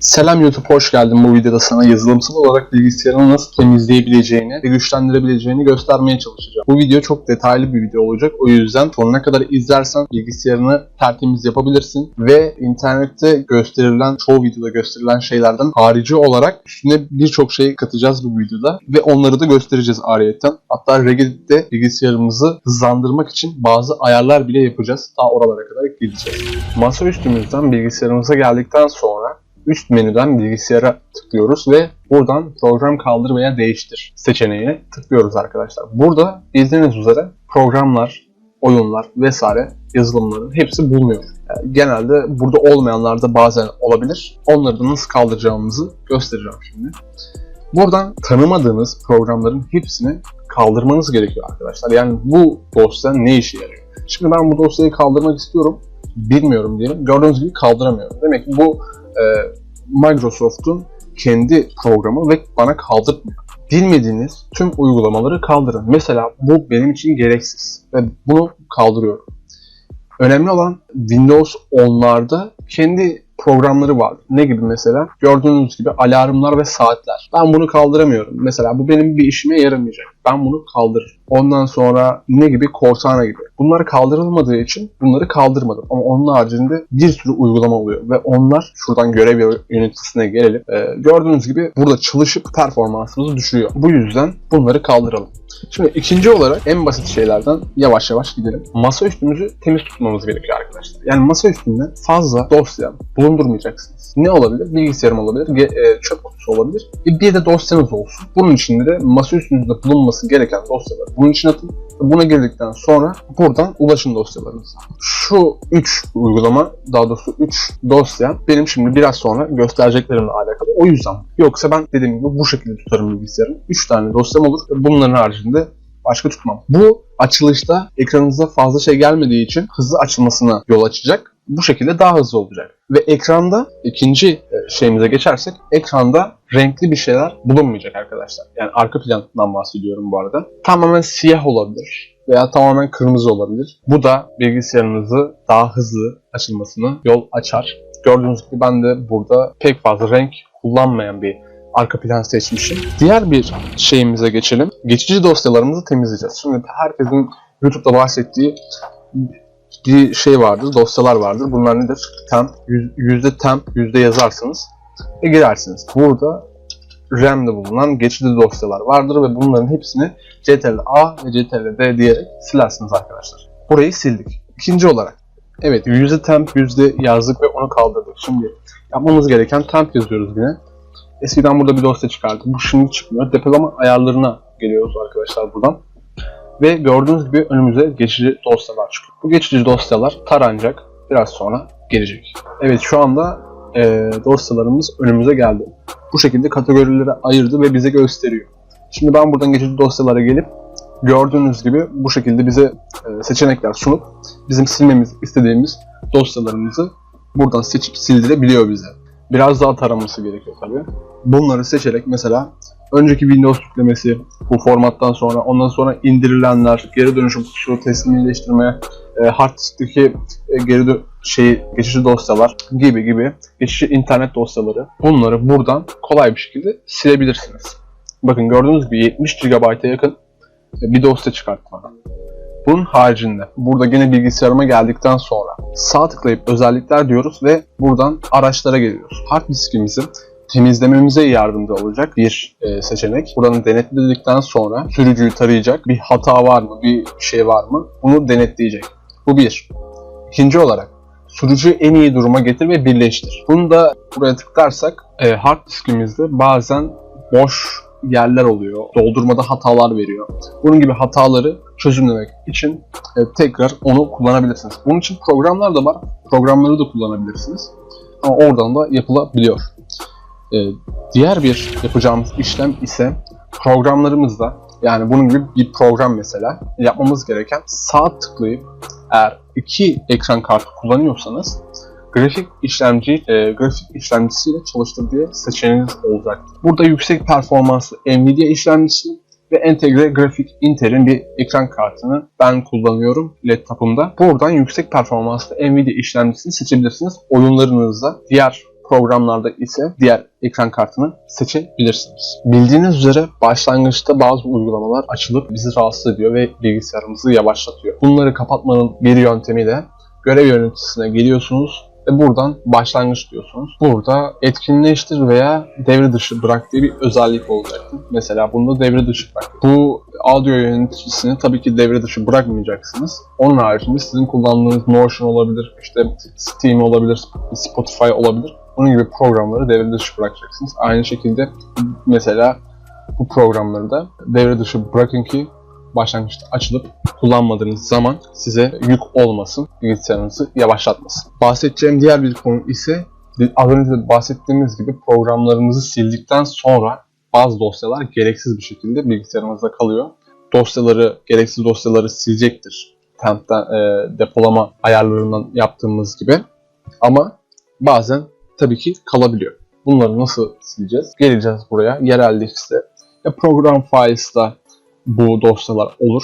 Selam YouTube hoş geldin. Bu videoda sana yazılımsal olarak bilgisayarını nasıl temizleyebileceğini ve güçlendirebileceğini göstermeye çalışacağım. Bu video çok detaylı bir video olacak. O yüzden sonuna kadar izlersen bilgisayarını tertemiz yapabilirsin ve internette gösterilen, çoğu videoda gösterilen şeylerden harici olarak üstüne birçok şey katacağız bu videoda ve onları da göstereceğiz ayrıyeten. Hatta Reddit'te bilgisayarımızı hızlandırmak için bazı ayarlar bile yapacağız. Ta oralara kadar gideceğiz. Masa üstümüzden bilgisayarımıza geldikten sonra üst menüden bilgisayara tıklıyoruz ve buradan program kaldır veya değiştir seçeneğine tıklıyoruz arkadaşlar. Burada bildiğiniz üzere programlar, oyunlar vesaire yazılımların hepsi bulunuyor. Yani genelde burada olmayanlar da bazen olabilir. Onları da nasıl kaldıracağımızı göstereceğim şimdi. Buradan tanımadığınız programların hepsini kaldırmanız gerekiyor arkadaşlar. Yani bu dosya ne işe yarıyor? Şimdi ben bu dosyayı kaldırmak istiyorum. Bilmiyorum diyelim. Gördüğünüz gibi kaldıramıyorum. Demek ki bu e, Microsoft'un kendi programı ve bana kaldırmıyor. Bilmediğiniz tüm uygulamaları kaldırın. Mesela bu benim için gereksiz ve bunu kaldırıyorum. Önemli olan Windows 10'larda kendi programları var. Ne gibi mesela? Gördüğünüz gibi alarmlar ve saatler. Ben bunu kaldıramıyorum. Mesela bu benim bir işime yaramayacak. Ben bunu kaldırırım. Ondan sonra ne gibi? Cortana gibi. Bunlar kaldırılmadığı için bunları kaldırmadım. Ama onun haricinde bir sürü uygulama oluyor. Ve onlar şuradan görev yöneticisine gelelim. Ee, gördüğünüz gibi burada çalışıp performansımızı düşürüyor. Bu yüzden bunları kaldıralım. Şimdi ikinci olarak en basit şeylerden yavaş yavaş gidelim. Masa üstümüzü temiz tutmamız gerekiyor arkadaşlar. Yani masa üstünde fazla dosya bulundurmayacaksınız. Ne olabilir? Bilgisayarım olabilir, e, çöp kutusu olabilir. E, bir de dosyanız olsun. Bunun içinde de masa üstünüzde bulunması gereken dosyaları bunun içine atın. Buna girdikten sonra buradan ulaşın dosyalarınıza. Şu 3 uygulama, daha doğrusu 3 dosya benim şimdi biraz sonra göstereceklerimle alakalı. O yüzden. Yoksa ben dediğim gibi bu şekilde tutarım bilgisayarımı. 3 tane dosyam olur. Bunların haricinde başka tutmam. Bu açılışta ekranınıza fazla şey gelmediği için hızlı açılmasına yol açacak. Bu şekilde daha hızlı olacak. Ve ekranda ikinci şeyimize geçersek ekranda renkli bir şeyler bulunmayacak arkadaşlar. Yani arka plandan bahsediyorum bu arada. Tamamen siyah olabilir veya tamamen kırmızı olabilir. Bu da bilgisayarınızı daha hızlı açılmasına yol açar. Gördüğünüz gibi ben de burada pek fazla renk kullanmayan bir arka plan seçmişim. Diğer bir şeyimize geçelim. Geçici dosyalarımızı temizleyeceğiz. Şimdi herkesin YouTube'da bahsettiği bir şey vardır, dosyalar vardır. Bunlar nedir? Temp, yüzde temp, yüzde yazarsınız ve girersiniz. Burada RAM'de bulunan geçici dosyalar vardır ve bunların hepsini CTRL A ve CTRL D diyerek silersiniz arkadaşlar. Burayı sildik. İkinci olarak, evet yüzde temp, yüzde yazdık ve onu kaldırdık. Şimdi yapmamız gereken temp yazıyoruz yine. Eskiden burada bir dosya çıkardı. Bu şimdi çıkmıyor. Depolama ayarlarına geliyoruz arkadaşlar buradan. Ve gördüğünüz gibi önümüze geçici dosyalar çıkıyor. Bu geçici dosyalar taranacak. Biraz sonra gelecek. Evet şu anda e, dosyalarımız önümüze geldi. Bu şekilde kategorilere ayırdı ve bize gösteriyor. Şimdi ben buradan geçici dosyalara gelip gördüğünüz gibi bu şekilde bize e, seçenekler sunup bizim silmemiz istediğimiz dosyalarımızı buradan seçip sildirebiliyor bize. Biraz daha taraması gerekiyor tabii. Bunları seçerek mesela önceki Windows yüklemesi bu formattan sonra ondan sonra indirilenler, geri dönüşüm kutusu, teslimileştirme, e, hard diskteki e, geri şey geçici dosyalar gibi gibi geçici internet dosyaları bunları buradan kolay bir şekilde silebilirsiniz. Bakın gördüğünüz gibi 70 GB'a yakın bir dosya çıkarttı bana. Bunun haricinde burada yine bilgisayarıma geldikten sonra sağ tıklayıp özellikler diyoruz ve buradan araçlara geliyoruz. Hard diskimizi temizlememize yardımcı olacak bir e, seçenek. Buradan denetledikten sonra sürücüyü tarayacak bir hata var mı, bir şey var mı bunu denetleyecek. Bu bir. İkinci olarak sürücüyü en iyi duruma getir ve birleştir. Bunu da buraya tıklarsak e, hard diskimizde bazen boş yerler oluyor. Doldurmada hatalar veriyor. Bunun gibi hataları çözümlemek için e, tekrar onu kullanabilirsiniz. Bunun için programlar da var. Programları da kullanabilirsiniz. Ama oradan da yapılabiliyor. E, diğer bir yapacağımız işlem ise programlarımızda yani bunun gibi bir program mesela yapmamız gereken sağ tıklayıp eğer iki ekran kartı kullanıyorsanız grafik işlemci e, grafik işlemcisiyle çalıştır diye seçeneğiniz olacak. Burada yüksek performanslı Nvidia işlemcisi ve entegre grafik Intel'in bir ekran kartını ben kullanıyorum laptopumda. Buradan yüksek performanslı Nvidia işlemcisini seçebilirsiniz. Oyunlarınızda diğer programlarda ise diğer ekran kartını seçebilirsiniz. Bildiğiniz üzere başlangıçta bazı uygulamalar açılıp bizi rahatsız ediyor ve bilgisayarımızı yavaşlatıyor. Bunları kapatmanın bir yöntemi de görev yöneticisine geliyorsunuz ve buradan başlangıç diyorsunuz. Burada etkinleştir veya devre dışı bırak diye bir özellik olacaktır. Mesela bunda devre dışı bırak. Bu audio yöneticisini tabii ki devre dışı bırakmayacaksınız. Onun haricinde sizin kullandığınız Notion olabilir, işte Steam olabilir, Spotify olabilir. Bunun gibi programları devre dışı bırakacaksınız. Aynı şekilde mesela bu programları da devre dışı bırakın ki başlangıçta açılıp kullanmadığınız zaman size yük olmasın, bilgisayarınızı yavaşlatmasın. Bahsedeceğim diğer bir konu ise az önce bahsettiğimiz gibi programlarınızı sildikten sonra bazı dosyalar gereksiz bir şekilde bilgisayarınızda kalıyor. Dosyaları, gereksiz dosyaları silecektir. Temp'ten, e, depolama ayarlarından yaptığımız gibi. Ama bazen tabii ki kalabiliyor. Bunları nasıl sileceğiz? Geleceğiz buraya. Yerel işte ya program files'ta bu dosyalar olur.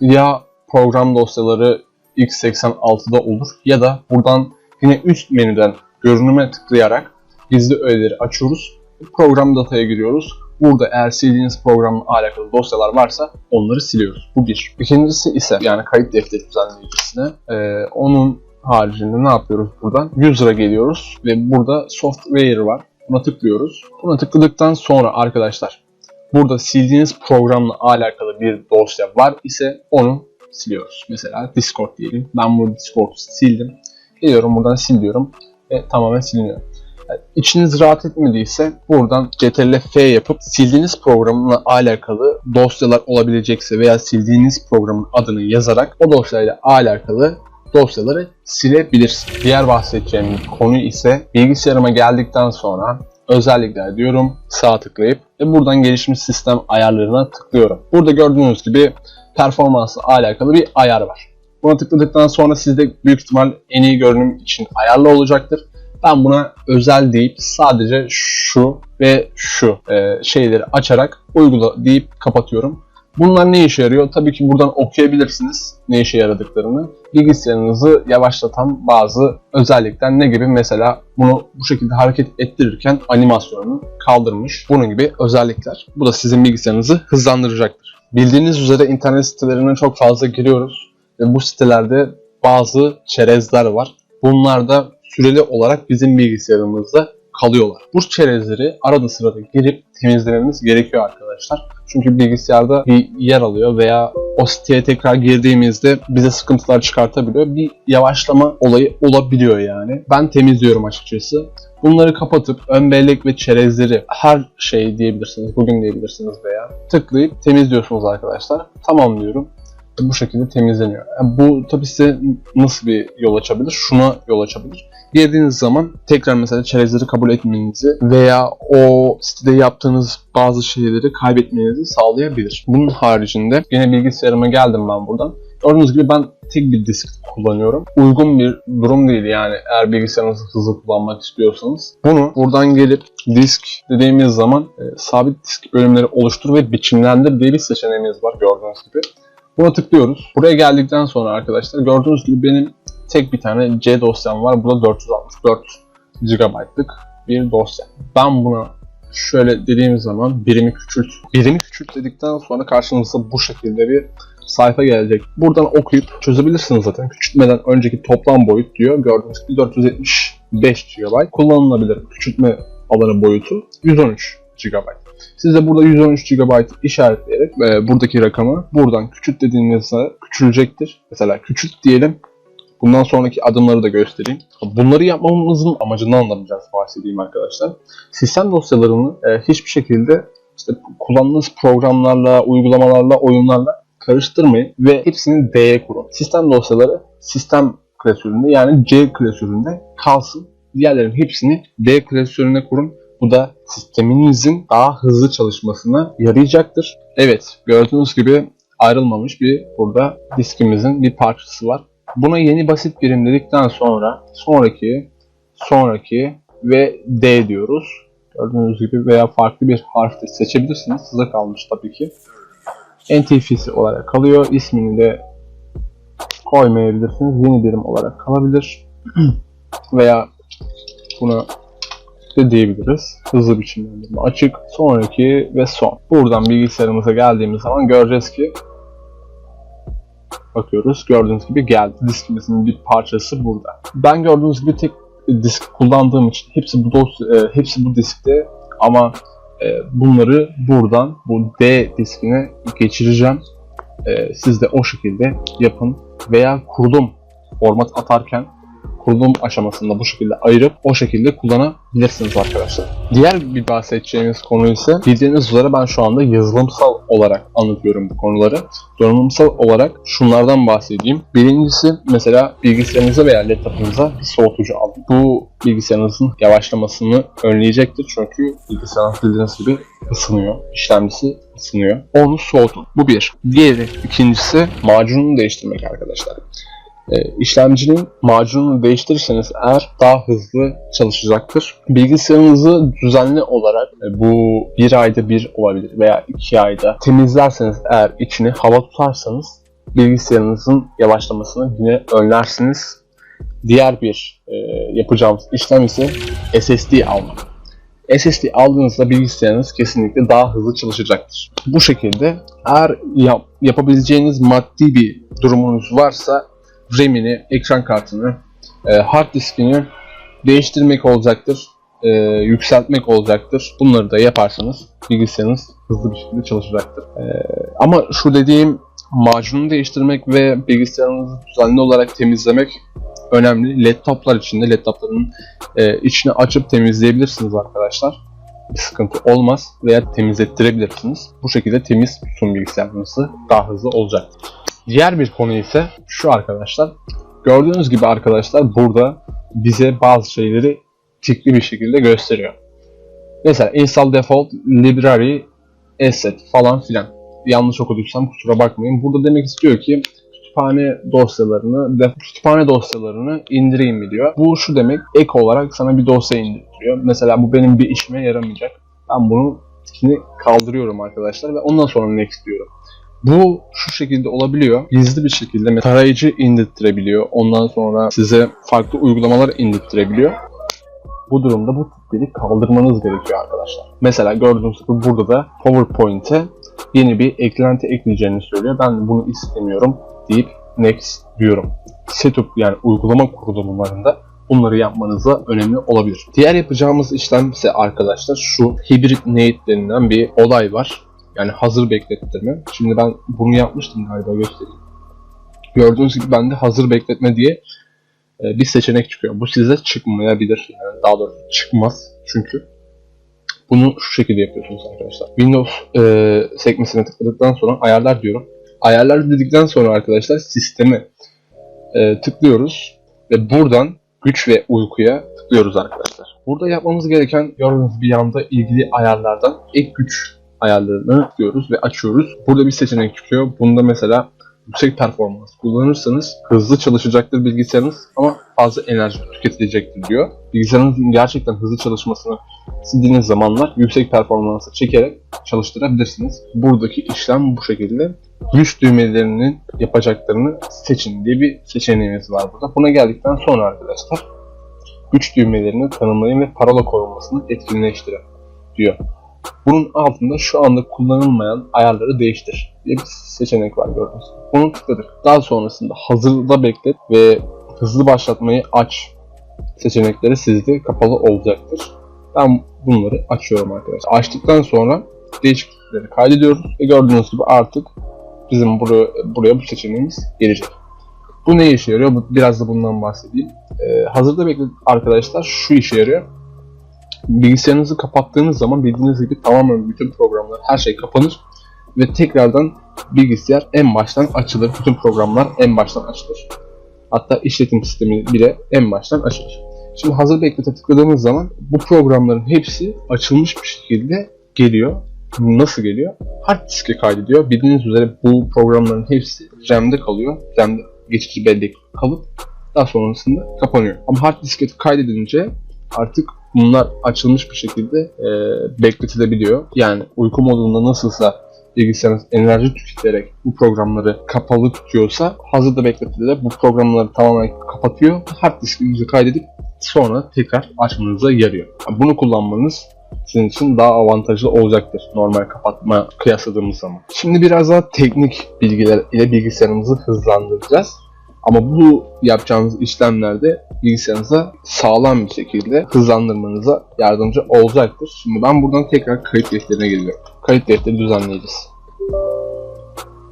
Ya program dosyaları x86'da olur ya da buradan yine üst menüden görünüme tıklayarak gizli öğeleri açıyoruz. Program dataya giriyoruz. Burada eğer sildiğiniz programla alakalı dosyalar varsa onları siliyoruz. Bu bir. İkincisi ise yani kayıt defteri düzenleyicisine e, onun haricinde ne yapıyoruz buradan? User'a geliyoruz ve burada software var. Buna tıklıyoruz. Buna tıkladıktan sonra arkadaşlar burada sildiğiniz programla alakalı bir dosya var ise onu siliyoruz. Mesela Discord diyelim. Ben bu Discord'u sildim. Geliyorum buradan sil diyorum ve tamamen siliniyor. Yani içiniz rahat etmediyse buradan Ctrl F yapıp sildiğiniz programla alakalı dosyalar olabilecekse veya sildiğiniz programın adını yazarak o dosyayla alakalı dosyaları silebilirsiniz. Diğer bahsedeceğim konu ise bilgisayarıma geldikten sonra özellikler diyorum sağ tıklayıp ve buradan gelişmiş sistem ayarlarına tıklıyorum. Burada gördüğünüz gibi performansla alakalı bir ayar var. Buna tıkladıktan sonra sizde büyük ihtimal en iyi görünüm için ayarlı olacaktır. Ben buna özel deyip sadece şu ve şu e, şeyleri açarak uygula deyip kapatıyorum. Bunlar ne işe yarıyor? Tabii ki buradan okuyabilirsiniz ne işe yaradıklarını. Bilgisayarınızı yavaşlatan bazı özellikler ne gibi? Mesela bunu bu şekilde hareket ettirirken animasyonunu kaldırmış. Bunun gibi özellikler. Bu da sizin bilgisayarınızı hızlandıracaktır. Bildiğiniz üzere internet sitelerine çok fazla giriyoruz ve bu sitelerde bazı çerezler var. Bunlar da süreli olarak bizim bilgisayarımızda kalıyorlar. Bu çerezleri arada sırada girip temizlememiz gerekiyor arkadaşlar. Çünkü bilgisayarda bir yer alıyor veya o siteye tekrar girdiğimizde bize sıkıntılar çıkartabiliyor. Bir yavaşlama olayı olabiliyor yani. Ben temizliyorum açıkçası. Bunları kapatıp ön bellek ve çerezleri her şey diyebilirsiniz, bugün diyebilirsiniz veya tıklayıp temizliyorsunuz arkadaşlar. Tamam diyorum bu şekilde temizleniyor. Yani bu tabii size nasıl bir yol açabilir? Şuna yol açabilir. Girdiğiniz zaman tekrar mesela çerezleri kabul etmenizi veya o sitede yaptığınız bazı şeyleri kaybetmenizi sağlayabilir. Bunun haricinde yine bilgisayarıma geldim ben buradan. Gördüğünüz gibi ben tek bir disk kullanıyorum. Uygun bir durum değil yani eğer bilgisayarınızı hızlı kullanmak istiyorsanız. Bunu buradan gelip disk dediğimiz zaman e, sabit disk bölümleri oluştur ve biçimlendir diye bir seçeneğimiz var gördüğünüz gibi. Buna tıklıyoruz. Buraya geldikten sonra arkadaşlar gördüğünüz gibi benim tek bir tane C dosyam var. Bu da 464 GB'lık bir dosya. Ben buna şöyle dediğim zaman birimi küçült. Birimi küçült dedikten sonra karşınıza bu şekilde bir sayfa gelecek. Buradan okuyup çözebilirsiniz zaten. Küçültmeden önceki toplam boyut diyor. Gördüğünüz gibi 475 GB. Kullanılabilir küçültme alanı boyutu 113 GB. Siz de burada 113 GB işaretleyerek e, buradaki rakamı buradan küçült dediğinizde küçülecektir. Mesela küçült diyelim. Bundan sonraki adımları da göstereyim. Bunları yapmamızın amacından da biraz bahsedeyim arkadaşlar. Sistem dosyalarını e, hiçbir şekilde işte kullandığınız programlarla, uygulamalarla, oyunlarla karıştırmayın ve hepsini D'ye kurun. Sistem dosyaları sistem klasöründe yani C klasöründe kalsın. Diğerlerin hepsini D klasörüne kurun. Bu da sisteminizin daha hızlı çalışmasına yarayacaktır. Evet, gördüğünüz gibi ayrılmamış bir burada diskimizin bir parçası var. Buna yeni basit birim dedikten sonra sonraki, sonraki ve D diyoruz. Gördüğünüz gibi veya farklı bir harf de seçebilirsiniz. Size kalmış tabii ki. NTF'si olarak kalıyor. İsmini de koymayabilirsiniz. Yeni birim olarak kalabilir. veya bunu de diyebiliriz. Hızlı biçimlendirme açık, sonraki ve son. Buradan bilgisayarımıza geldiğimiz zaman göreceğiz ki bakıyoruz. Gördüğünüz gibi geldi. Diskimizin bir parçası burada. Ben gördüğünüz gibi tek disk kullandığım için hepsi bu dosya, e, hepsi bu diskte ama e, bunları buradan bu D diskine geçireceğim. E, siz de o şekilde yapın veya kurulum format atarken kurulum aşamasında bu şekilde ayırıp o şekilde kullanabilirsiniz arkadaşlar. Diğer bir bahsedeceğimiz konu ise bildiğiniz üzere ben şu anda yazılımsal olarak anlatıyorum bu konuları. Donanımsal olarak şunlardan bahsedeyim. Birincisi mesela bilgisayarınıza veya laptopunuza bir soğutucu alın. Bu bilgisayarınızın yavaşlamasını önleyecektir çünkü bilgisayarınız bildiğiniz gibi ısınıyor. İşlemcisi ısınıyor. Onu soğutun. Bu bir. Diğeri, ikincisi macununu değiştirmek arkadaşlar işlemcinin macununu değiştirirseniz eğer daha hızlı çalışacaktır. Bilgisayarınızı düzenli olarak e, bu bir ayda bir olabilir veya iki ayda temizlerseniz eğer içini hava tutarsanız bilgisayarınızın yavaşlamasını yine önlersiniz. Diğer bir e, yapacağımız işlem ise SSD almak. SSD aldığınızda bilgisayarınız kesinlikle daha hızlı çalışacaktır. Bu şekilde eğer yap, yapabileceğiniz maddi bir durumunuz varsa RAM'ini, ekran kartını, e, hard diskini değiştirmek olacaktır, e, yükseltmek olacaktır. Bunları da yaparsanız bilgisayarınız hızlı bir şekilde çalışacaktır. E, ama şu dediğim macunu değiştirmek ve bilgisayarınızı düzenli olarak temizlemek önemli. Laptoplar için de laptopların e, içini açıp temizleyebilirsiniz arkadaşlar. Bir sıkıntı olmaz veya temizlettirebilirsiniz. Bu şekilde temiz tutun bilgisayarınızı daha hızlı olacaktır. Diğer bir konu ise şu arkadaşlar. Gördüğünüz gibi arkadaşlar burada bize bazı şeyleri tikli bir şekilde gösteriyor. Mesela install default library asset falan filan. Yanlış okuduysam kusura bakmayın. Burada demek istiyor ki kütüphane dosyalarını, kütüphane dosyalarını indireyim mi diyor. Bu şu demek, ek olarak sana bir dosya indiriyor. Mesela bu benim bir işime yaramayacak. Ben bunu kaldırıyorum arkadaşlar ve ondan sonra next diyorum. Bu şu şekilde olabiliyor. Gizli bir şekilde tarayıcı indirttirebiliyor. Ondan sonra size farklı uygulamalar indirttirebiliyor. Bu durumda bu tipleri kaldırmanız gerekiyor arkadaşlar. Mesela gördüğünüz gibi burada da PowerPoint'e yeni bir eklenti ekleyeceğini söylüyor. Ben bunu istemiyorum deyip next diyorum. Setup yani uygulama kurulumlarında bunları yapmanıza önemli olabilir. Diğer yapacağımız işlem ise arkadaşlar şu hibrit nate denilen bir olay var. Yani hazır beklettirme. Şimdi ben bunu yapmıştım galiba göstereyim. Gördüğünüz gibi bende hazır bekletme diye e, bir seçenek çıkıyor. Bu size çıkmayabilir. Yani daha doğrusu çıkmaz. Çünkü bunu şu şekilde yapıyorsunuz arkadaşlar. Windows e, sekmesine tıkladıktan sonra ayarlar diyorum. Ayarlar dedikten sonra arkadaşlar sistemi e, tıklıyoruz ve buradan güç ve uykuya tıklıyoruz arkadaşlar. Burada yapmamız gereken gördüğünüz bir yanda ilgili ayarlardan ek güç ayarlarını diyoruz ve açıyoruz. Burada bir seçenek çıkıyor. Bunda mesela yüksek performans kullanırsanız hızlı çalışacaktır bilgisayarınız ama fazla enerji tüketilecektir diyor. Bilgisayarınızın gerçekten hızlı çalışmasını istediğiniz zamanlar yüksek performansı çekerek çalıştırabilirsiniz. Buradaki işlem bu şekilde. Güç düğmelerinin yapacaklarını seçin diye bir seçeneğiniz var burada. Buna geldikten sonra arkadaşlar güç düğmelerini tanımlayın ve parola korunmasını etkinleştirin diyor. Bunun altında şu anda kullanılmayan ayarları değiştir diye bir seçenek var gördüğünüz Bunu tıkladık. Daha sonrasında hazırda beklet ve hızlı başlatmayı aç seçenekleri sizde kapalı olacaktır. Ben bunları açıyorum arkadaşlar. Açtıktan sonra değişiklikleri kaydediyoruz ve gördüğünüz gibi artık bizim buraya, buraya bu seçeneğimiz gelecek. Bu ne işe yarıyor? Biraz da bundan bahsedeyim. Ee, hazırda beklet arkadaşlar şu işe yarıyor bilgisayarınızı kapattığınız zaman bildiğiniz gibi tamamen bütün programlar her şey kapanır ve tekrardan bilgisayar en baştan açılır. Bütün programlar en baştan açılır. Hatta işletim sistemi bile en baştan açılır. Şimdi hazır beklete tıkladığınız zaman bu programların hepsi açılmış bir şekilde geliyor. Nasıl geliyor? Hard diske kaydediyor. Bildiğiniz üzere bu programların hepsi RAM'de kalıyor. RAM'de geçici bellek kalıp daha sonrasında kapanıyor. Ama hard diske kaydedince artık bunlar açılmış bir şekilde e, bekletilebiliyor. Yani uyku modunda nasılsa bilgisayarınız enerji tüketerek bu programları kapalı tutuyorsa hazırda bekletide bu programları tamamen kapatıyor. Hard diskinizi kaydedip sonra tekrar açmanıza yarıyor. Bunu kullanmanız sizin için daha avantajlı olacaktır normal kapatma kıyasladığımız zaman. Şimdi biraz daha teknik bilgiler ile bilgisayarımızı hızlandıracağız. Ama bu yapacağınız işlemlerde bilgisayarınıza sağlam bir şekilde hızlandırmanıza yardımcı olacaktır. Şimdi ben buradan tekrar kayıt defterine geliyorum. Kayıt defteri düzenleyeceğiz.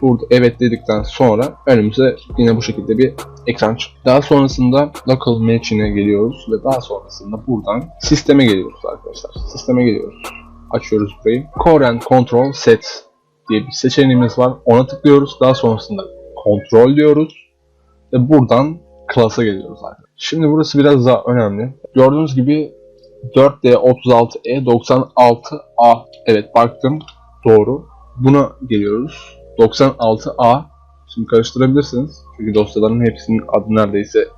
Burada evet dedikten sonra önümüze yine bu şekilde bir ekran çıkıyor. Daha sonrasında local machine'e geliyoruz ve daha sonrasında buradan sisteme geliyoruz arkadaşlar. Sisteme geliyoruz. Açıyoruz burayı. Core and Control Set diye bir seçeneğimiz var. Ona tıklıyoruz. Daha sonrasında Control diyoruz. Ve buradan class'a geliyoruz arkadaşlar. Şimdi burası biraz daha önemli. Gördüğünüz gibi 4D36E 96A evet baktım doğru. Buna geliyoruz. 96A Şimdi karıştırabilirsiniz. Çünkü dosyaların hepsinin adı neredeyse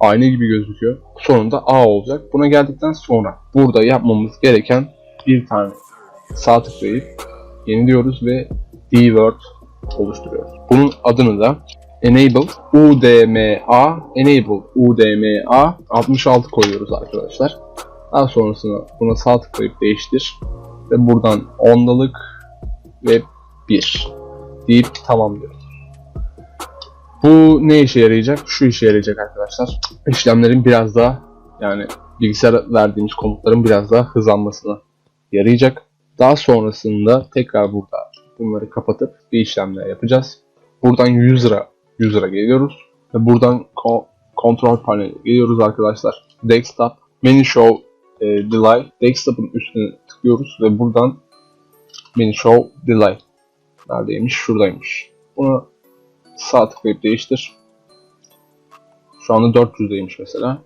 aynı gibi gözüküyor. Sonunda A olacak. Buna geldikten sonra burada yapmamız gereken bir tane sağ tıklayıp yeniliyoruz ve dword oluşturuyoruz. Bunun adını da enable udma enable udma 66 koyuyoruz arkadaşlar. Daha sonrasında buna sağ tıklayıp değiştir ve buradan ondalık ve 1 deyip tamamlıyoruz. Bu ne işe yarayacak? Şu işe yarayacak arkadaşlar. İşlemlerin biraz daha yani bilgisayara verdiğimiz komutların biraz daha hızlanmasına yarayacak. Daha sonrasında tekrar burada bunları kapatıp bir işlemler yapacağız. Buradan 100 lira 100 lira geliyoruz ve buradan ko- kontrol paneli geliyoruz arkadaşlar. Desktop, Menu Show e, Delay. Desktop'ın üstüne tıklıyoruz ve buradan Menu Show Delay neredeymiş? Şuradaymış. Bunu sağ tıklayıp değiştir. Şu anda 400'deymiş mesela.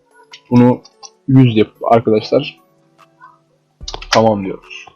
Bunu 100 yapıp arkadaşlar tamam diyoruz.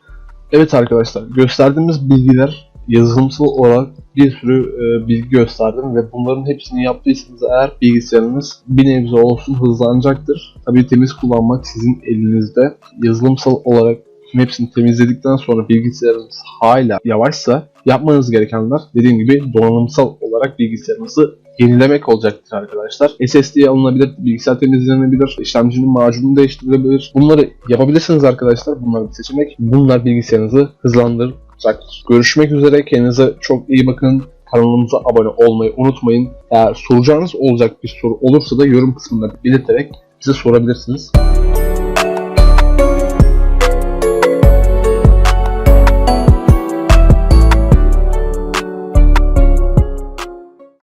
Evet arkadaşlar gösterdiğimiz bilgiler yazılımsal olarak bir sürü e, bilgi gösterdim ve bunların hepsini yaptıysanız eğer bilgisayarınız bir nebze olsun hızlanacaktır. Tabii temiz kullanmak sizin elinizde. Yazılımsal olarak hepsini temizledikten sonra bilgisayarınız hala yavaşsa yapmanız gerekenler dediğim gibi donanımsal olarak bilgisayarınızı yenilemek olacaktır arkadaşlar. SSD alınabilir, bilgisayar temizlenebilir, işlemcinin macunu değiştirilebilir. Bunları yapabilirsiniz arkadaşlar. Bunlar bir seçenek. Bunlar bilgisayarınızı hızlandıracaktır. Görüşmek üzere. Kendinize çok iyi bakın. Kanalımıza abone olmayı unutmayın. Eğer soracağınız olacak bir soru olursa da yorum kısmında belirterek bize sorabilirsiniz.